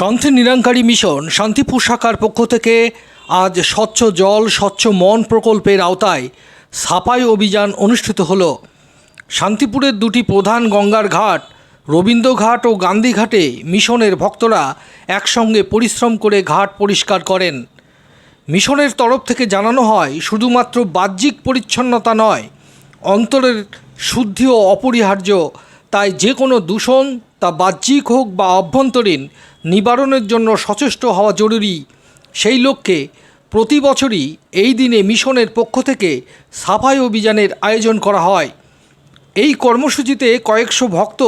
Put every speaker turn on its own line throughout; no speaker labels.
শান্তি নিরঙ্কারী মিশন শান্তিপুর শাখার পক্ষ থেকে আজ স্বচ্ছ জল, স্বচ্ছ মন প্রকল্পের আওতায় সাফাই অভিযান অনুষ্ঠিত হল। শান্তিপুরের দুটি প্রধান গঙ্গার ঘাট, রবীন্দ্রঘাট ও গান্ধীঘাটে মিশনের ভক্তরা একসঙ্গে পরিশ্রম করে ঘাট পরিষ্কার করেন। মিশনের তরফ থেকে জানানো হয়, শুধুমাত্র বাহ্যিক পরিচ্ছন্নতা নয়, অন্তরের শুদ্ধিও অপরিহার্য, তাই যে কোনো দূষণ তা বাহ্যিক হোক বা অভ্যন্তরীণ নিবারণের জন্য সচেষ্ট হওয়া জরুরি। সেই লক্ষ্যে প্রতি বছরই এই দিনে মিশনের পক্ষ থেকে সাফাই অভিযানের আয়োজন করা হয়। এই কর্মসূচিতে কয়েকশো ভক্ত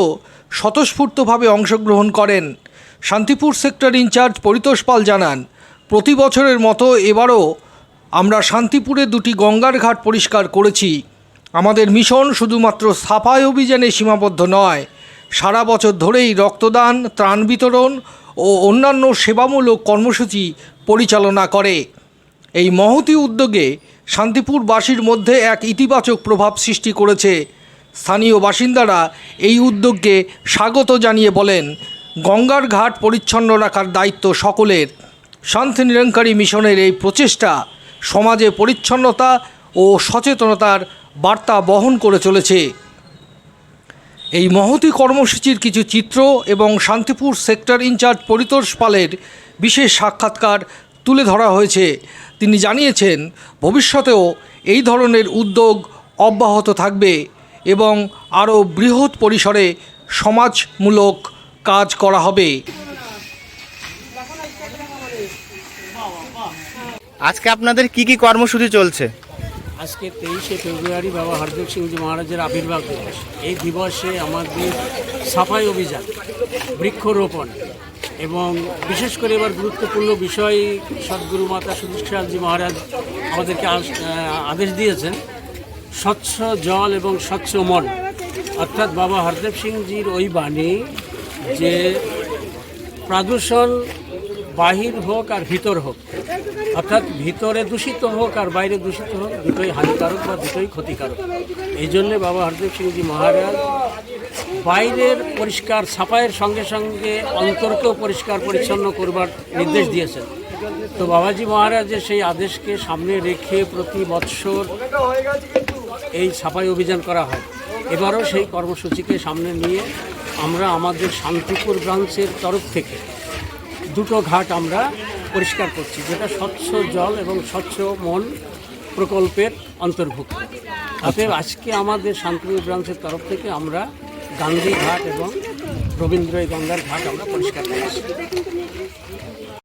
স্বতঃস্ফূর্তভাবে অংশগ্রহণ করেন। শান্তিপুর সেক্টর ইনচার্জ পরিতোষ পাল জানান, প্রতি বছরের মতো এবারও আমরা শান্তিপুরে দুটি গঙ্গার ঘাট পরিষ্কার করেছি। আমাদের মিশন শুধুমাত্র সাফাই অভিযানে সীমাবদ্ধ নয় সারা বছর ধরেই রক্তদান, ত্রাণ বিতরণ ও অন্যান্য সেবামূলক কর্মসূচি পরিচালনা করে। এই মহতি উদ্যোগে শান্তিপুরবাসীর মধ্যে এক ইতিবাচক প্রভাব সৃষ্টি করেছে। স্থানীয় বাসিন্দারা এই উদ্যোগকে স্বাগত জানিয়ে বলেন, গঙ্গার ঘাট পরিচ্ছন্ন রাখার দায়িত্ব সকলের। শান্তি নিরঙ্কারী মিশনের এই প্রচেষ্টা সমাজে পরিচ্ছন্নতা ও সচেতনতার বার্তা বহন করে চলেছে। এই মহতি কর্মসূচির কিছু চিত্র এবং শান্তিপুর সেক্টর ইনচার্জ পরিতোষ পালের বিশেষ সাক্ষাৎকার তুলে ধরা হয়েছে। তিনি জানিয়েছেন, ভবিষ্যতেও এই ধরনের উদ্যোগ অব্যাহত থাকবে এবং আরও বৃহৎ পরিসরে সমাজমূলক কাজ করা হবে।
আজকে আপনাদের কি কি কর্মসূচি চলছে?
আজকে তেইশে ফেব্রুয়ারি বাবা হরদেব সিংজি মহারাজের আবির্ভাব দিবস। এই দিবসে আমাদের সাফাই অভিযান, বৃক্ষরোপণ এবং বিশেষ করে এবার গুরুত্বপূর্ণ বিষয় সদ্গুরু মাতা সুদীক্ষাজি মহারাজ আমাদেরকে আদেশ দিয়েছেন, স্বচ্ছ জল এবং স্বচ্ছ মন। অর্থাৎ বাবা হরদেব সিংজির ওই বাণী যে, প্রাদূষণ বাহির হোক আর ভিতর হোক। অর্থাৎ ভিতরে দূষিত হোক আর বাইরে দূষিত হোক, দুটোই হানিকারক বা দুটোই ক্ষতিকারক। এই জন্যে বাবা হরদেব সিংজি মহারাজ বাইরের পরিষ্কার, সাফাইয়ের সঙ্গে সঙ্গে অন্তরকেও পরিষ্কার, পরিচ্ছন্ন করবার নির্দেশ দিয়েছেন। তো বাবাজি মহারাজের সেই আদেশকে সামনে রেখে প্রতি বৎসর এই সাফাই অভিযান করা হয়। এবারও সেই কর্মসূচিকে সামনে নিয়ে আমরা আমাদের শান্তিপুর ব্রাঞ্চের তরফ থেকে দুটো ঘাট আমরা পরিষ্কার করছি যেটা স্বচ্ছ জল এবং স্বচ্ছ মন প্রকল্পের অন্তর্ভুক্ত। অতএব আজকে আমাদের শান্তিপুর ব্রাঞ্চের তরফ থেকে আমরা গান্ধী ঘাট এবং রবীন্দ্র গঙ্গার ঘাট আমরা পরিষ্কার করছি।